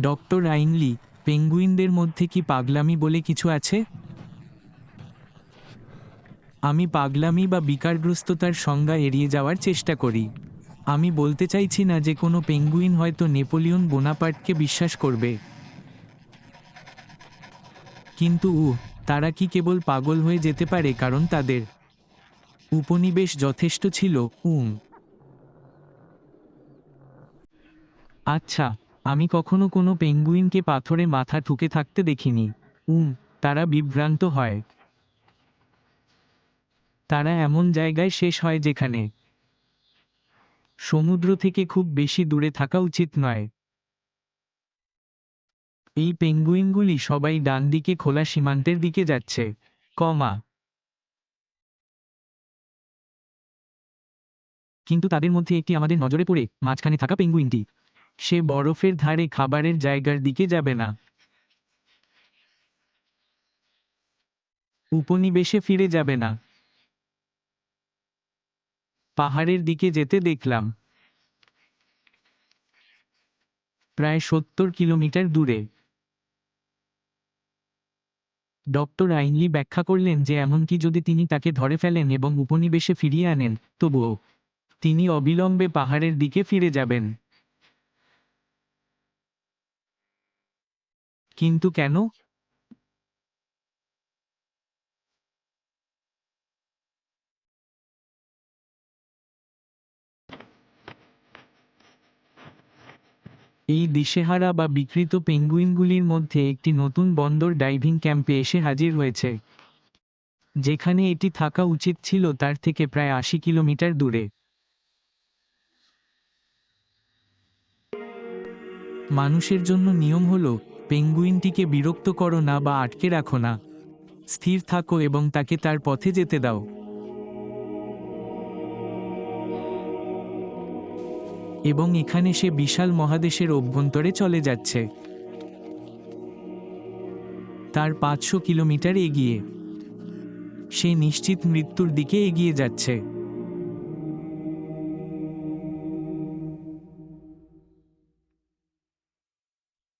Doctor আইনলি পেঙ্গুইনদের মধ্যে কি পাগলামি বলে কিছু আছে? আমি পাগলামি বা বিকারগ্রস্ততার সংজ্ঞা এড়িয়ে যাওয়ার চেষ্টা করি। আমি বলতে চাইছি না যে কোনো পেঙ্গুইন হয়তো নেপোলিয়ন বোনাপার্টকে বিশ্বাস করবে। কিন্তু উ তারা কি কেবল পাগল হয়ে যেতে পারে কারণ তাদের উপনিবেশ যথেষ্ট ছিল, উম। আচ্ছা আমি কখনো কোনো পেঙ্গুইনকে পাথরে মাথা ঠুকে থাকতে দেখিনি। উম, তারা বিভ্রান্ত হয়। তারা এমন জায়গায় শেষ হয় যেখানে সমুদ্র থেকে খুব বেশি দূরে থাকা উচিত নয়। এই পেঙ্গুইনগুলি সবাই ডান দিকে খোলা সীমান্তের দিকে যাচ্ছে। কমা। কিন্তু তাদের মধ্যে একটি আমাদের নজরে পড়ে, মাঝখানে থাকা পেঙ্গুইনটি। সে বরফের ধারে খাবারের জায়গার দিকে যাবে না। উপনিবেশে ফিরে যাবে না। পাহাড়ের দিকে যেতে দেখলাম। প্রায় সত্তর কিলোমিটার দূরে। ডক্টর আইনলি ব্যাখ্যা করলেন যে এমনকি যদি তিনি তাকে ধরে ফেলেন এবং উপনিবেশে ফিরিয়ে আনেন, তবুও তিনি অবিলম্বে পাহাড়ের দিকে ফিরে যাবেন। কিন্তু কেন? এই দিশেহারা বা বিকৃত পেঙ্গুইনগুলির মধ্যে একটি নতুন বন্দর ডাইভিং ক্যাম্পে এসে হাজির হয়েছে। যেখানে এটি থাকা উচিত ছিল তার থেকে প্রায় আশি কিলোমিটার দূরে। মানুষের জন্য নিয়ম হলো পেঙ্গুইনটিকে বিরক্ত করো না বা আটকে রাখো না। স্থির থাকো এবং তাকে তার পথে যেতে দাও। এবং এখানে সে বিশাল মহাদেশের অভ্যন্তরে চলে যাচ্ছে। তার পাঁচশো কিলোমিটার এগিয়ে। সে নিশ্চিত মৃত্যুর দিকে এগিয়ে যাচ্ছে।